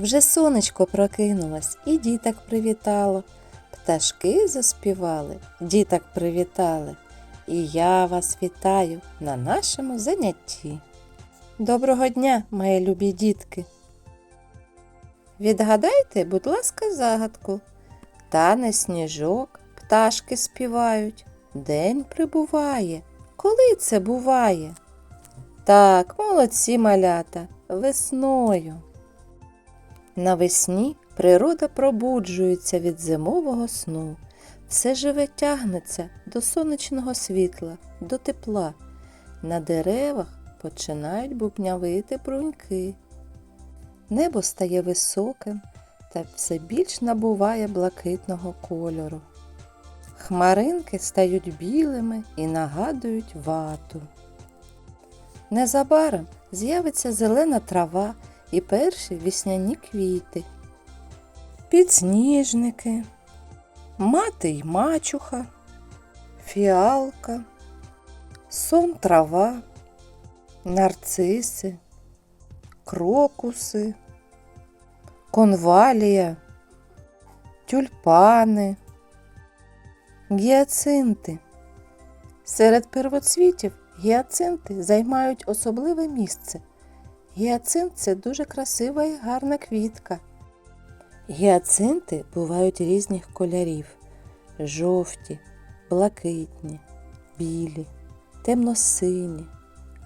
Вже сонечко прокинулось і діток привітало. Пташки заспівали, діток привітали. І я вас вітаю на нашому занятті. Доброго дня, мої любі дітки! Відгадайте, будь ласка, загадку. Тане сніжок, пташки співають, день прибуває. Коли це буває? Так, молодці малята, весною. Навесні природа пробуджується від зимового сну. Все живе тягнеться до сонячного світла, до тепла. На деревах починають бубнявити бруньки. Небо стає високим та все більш набуває блакитного кольору. Хмаринки стають білими і нагадують вату. Незабаром з'явиться зелена трава і перші вісняні квіти. Підсніжники, мати й мачуха, фіалка, сон трава, нарциси, крокуси, конвалія, тюльпани, гіацинти. Серед первоцвітів гіацинти займають особливе місце. Гіацинт це дуже красива і гарна квітка. Гіацинти бувають різних кольорів: жовті, блакитні, білі, темно-сині,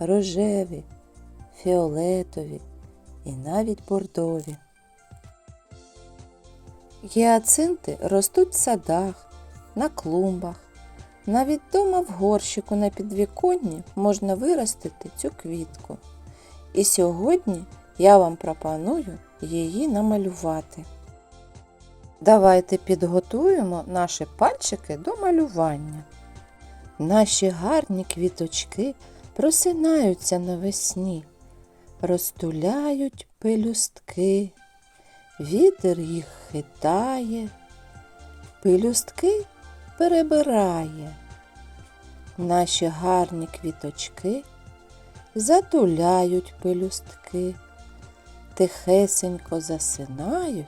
рожеві, фіолетові і навіть бордові. Гіацинти ростуть в садах, на клумбах. Навіть дома в горщику на підвіконні можна виростити цю квітку. І сьогодні я вам пропоную її намалювати. Давайте підготуємо наші пальчики до малювання. Наші гарні квіточки просинаються навесні, розтуляють пелюстки, вітер їх хитає, пелюстки перебирає. Наші гарні квіточки затуляють пелюстки, тихесенько засинають,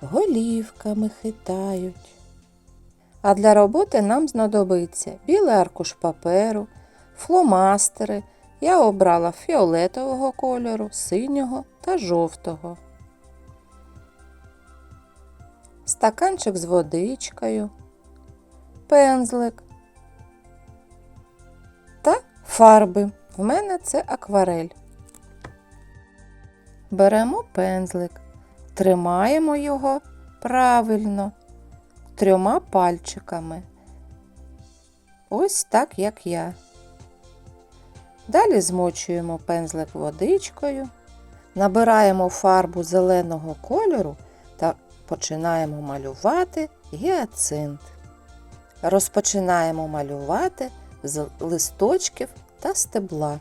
голівками хитають. А для роботи нам знадобиться білий аркуш паперу, фломастери. Я обрала фіолетового кольору, синього та жовтого. Стаканчик з водичкою, пензлик та фарби. В мене це акварель. Беремо пензлик, тримаємо його правильно трьома пальчиками. Ось так, як я. Далі змочуємо пензлик водичкою, набираємо фарбу зеленого кольору та починаємо малювати гіацинт. Розпочинаємо малювати з листочків та стебла.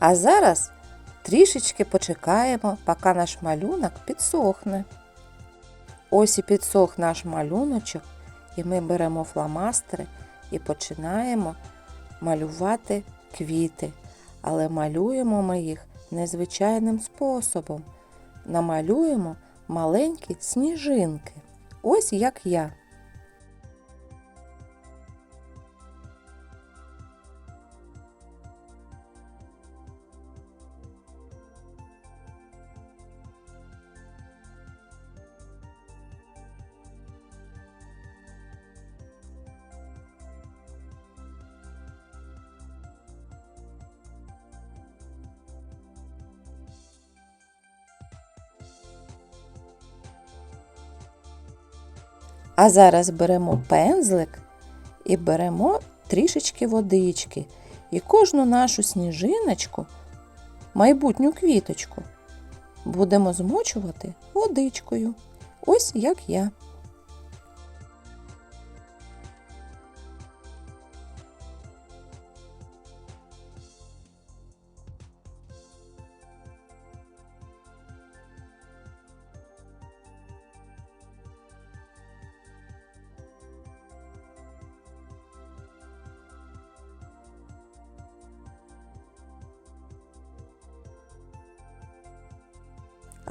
А зараз трішечки почекаємо, поки наш малюнок підсохне. Ось і підсох наш малюночок, і ми беремо фломастери і починаємо малювати квіти. Але малюємо ми їх незвичайним способом. намалюємо маленькі сніжинки. Ось як я. А зараз беремо пензлик і беремо трішечки водички. І кожну нашу сніжиночку, майбутню квіточку, будемо змочувати водичкою. Ось як я.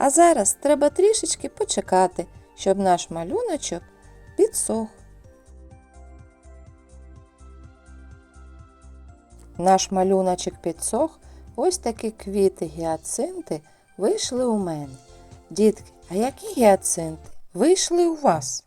А зараз треба трішечки почекати, щоб наш малюночок підсох. Наш малюночок підсох, ось такі квіти гіацинти вийшли у мене. Дітки, а які гіацинти вийшли у вас?